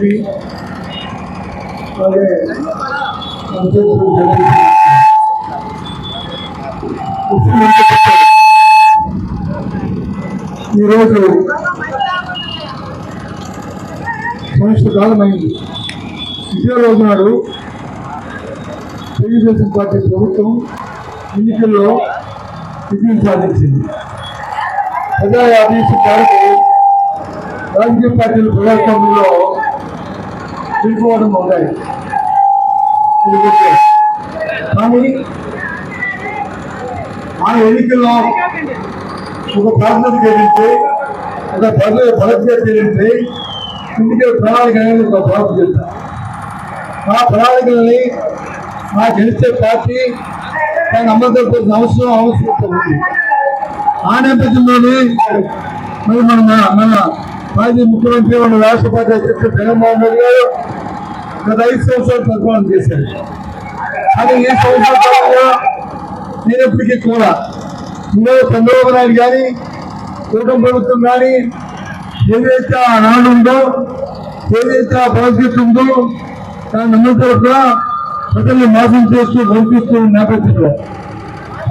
నెల్లూరు అలాగే ఈరోజు సంవత్సర కాలమైంది. ఇదే రోజు నాడు తెలుగుదేశం పార్టీ ప్రభుత్వం ఎన్నికల్లో విజయం సాధించింది. ప్రజా అభివృద్ధి పార్టీ రాజకీయ పార్టీల ప్రజాస్వామ్యంలో వెళ్ళిపోవడం మొదలై కానీ ఆ ఎన్నికల్లో ఒక ప్రాంతం చేయించి ఒక ప్రజల భరతీయ చేయించి ఎన్నికల ప్రణాళిక అనేది ఒక భారత చేస్తారు ఆ ప్రణాళికలని ఆ గెలిచే పార్టీ దాన్ని అమలు జరపాల్సిన అవసరం అవసరం ఉంది ఆ నేపథ్యంలోనే మరి మన మన మాజీ ముఖ్యమంత్రి మన రాష్ట్రపతి అధ్యక్షుడు జగన్మోహన్ రెడ్డి గారు గత ఐదు సంవత్సరాలు పరిపాలన చేశారు. కానీ ఈ సంవత్సరాలుగా నేనప్పటికీ కూడా ఇందులో చంద్రబాబు నాయుడు కానీ కూటమి ప్రభుత్వం కానీ ఏదైతే ఆ నాడు ఉందో ఏదైతే ఆ భవిష్యత్తు ఉందో దాన్ని అందరూ కూడా ప్రజల్ని మోసం చేస్తూ పంపిస్తూ నేపథ్యంలో.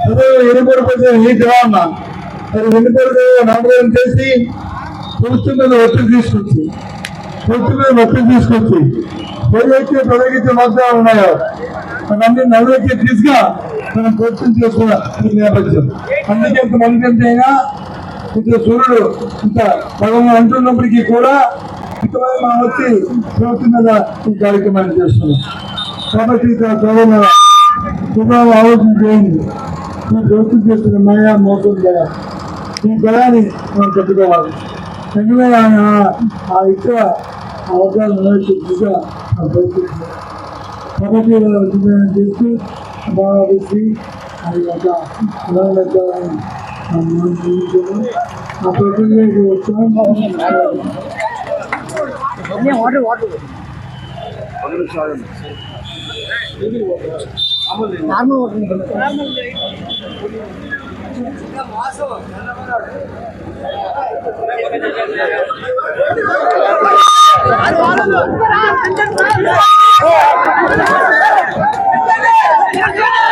ప్రజలు ఎన్నికల ప్రజలు ఏంటి రా అన్నా మరి ఎన్నికలు నామకరణం చేసి ప్రభుత్వం మీద ఒత్తిడి తీసుకొచ్చి ప్రభుత్వం మీద ఒత్తిడి తీసుకొచ్చి ఏదైతే తొలగించే మార్గాలు ఉన్నాయో? అన్ని నలుగురికి తీసుగా మనం ప్రభుత్వం చేసుకున్న ఈ నేపథ్యం. అందుకే ఇంత మంది అయినా ఇంత సూర్యుడు ఇంత పదవి అంటున్నప్పటికీ కూడా ఇంతమంది మనం వచ్చి ప్రభుత్వం మీద ఈ కార్యక్రమాన్ని చేస్తున్నాం. కాబట్టి ఇక్కడ చదువు సుఖాలు ఆలోచన చేయండి. ఈ ప్రభుత్వం చేస్తున్న మాయా మోసం దయ ఈ భయాన్ని మనం కట్టుకోవాలి ఎందుకంటే ఆ ఇతర అవసరాలు నెరవేర్చేట్టుగా ఆ కాబట్టి ఉద్యోగం చేసి బాగా వచ్చి అది ఒక ఉదాహరణ ఆ ప్రక్రియకి వచ్చాం Yeah.